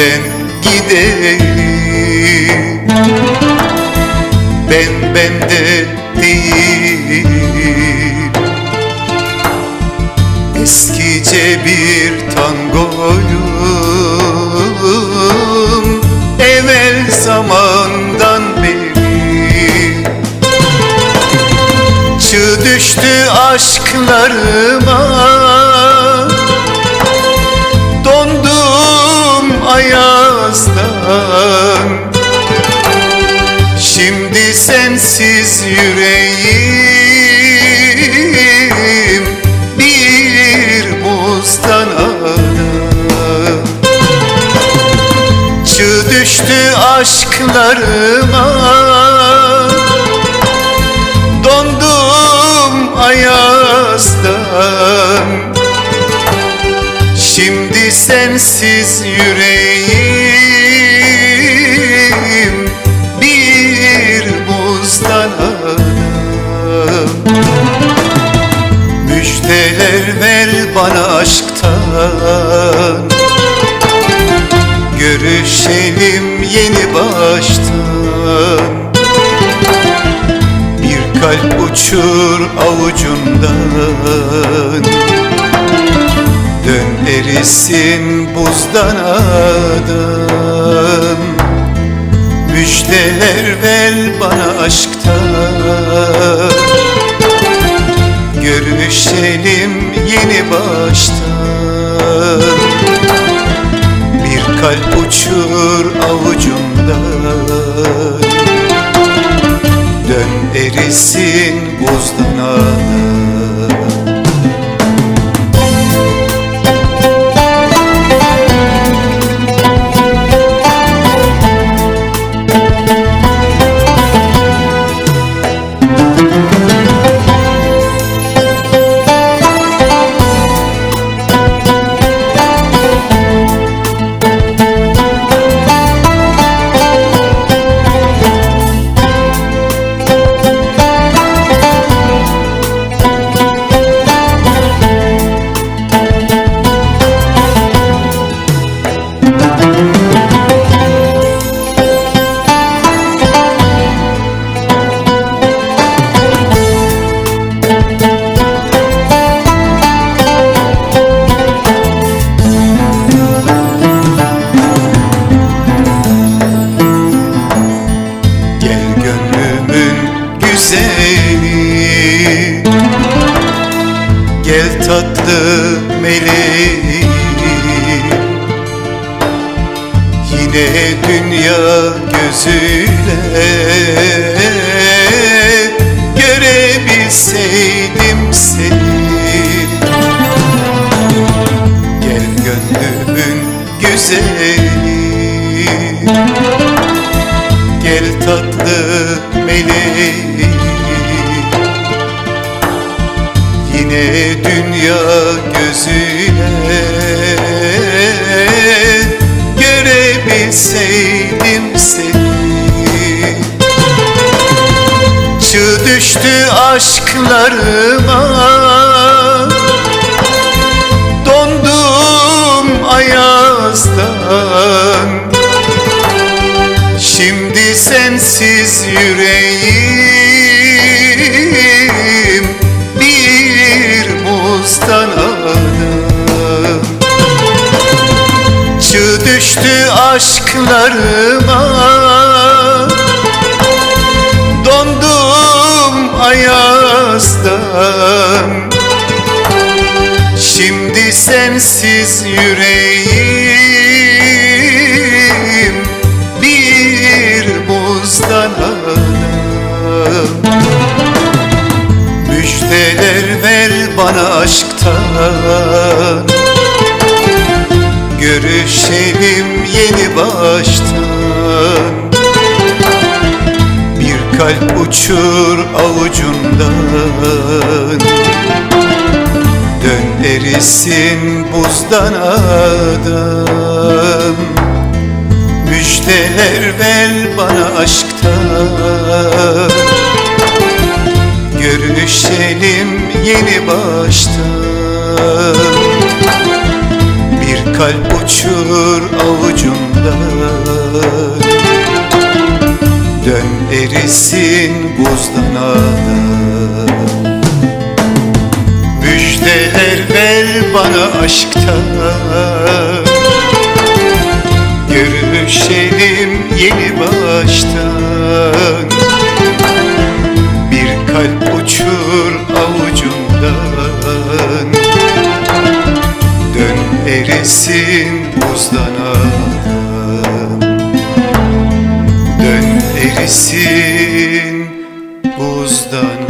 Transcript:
ömrümden gidelim. Ben bende değil Eskice bir tangoyum Evvel zamandan beri. Çığ düştü aşklarıma ayazdan Şimdi sensiz yüreğim Bir buzdan adam Çığ düştü aşklarıma. Dondum ayazdan. Şimdi sensiz yüreğim baştan Bir kalp uçur avucundan. Dön erisin buzdan adam. Müjdeler ver bana aşktan. Görüşelim yeni baştan. Bir kalp uçur avucumdan Dön erisin buzdan adam güzeli Gel tatlı meleğim. Yine dünya gözüyle Görebilseydim seni. Gel gönlümün güzeli. Gel tatlı meleğim Yine dünya gözüyle. Görebilseydim seni. Çığ düştü aşklarıma. Dondum ayazdan. Şimdi sensiz yüreğim düştü aşklarıma. Dondum ayazdan. Şimdi sensiz yüreğim Bir buzdan Müjdeler ver bana aşktan Görüşelim yeni baştan. Bir kalp uçur avucundan. Dön erisin buzdan adam. Müjdeler ver bana aşktan. Görüşelim yeni baştan kalp uçur avucumdan Dön erisin buzdan ağlar Müjdeler ver bana aşktan Görüşelim yeni baştan erisin buzdan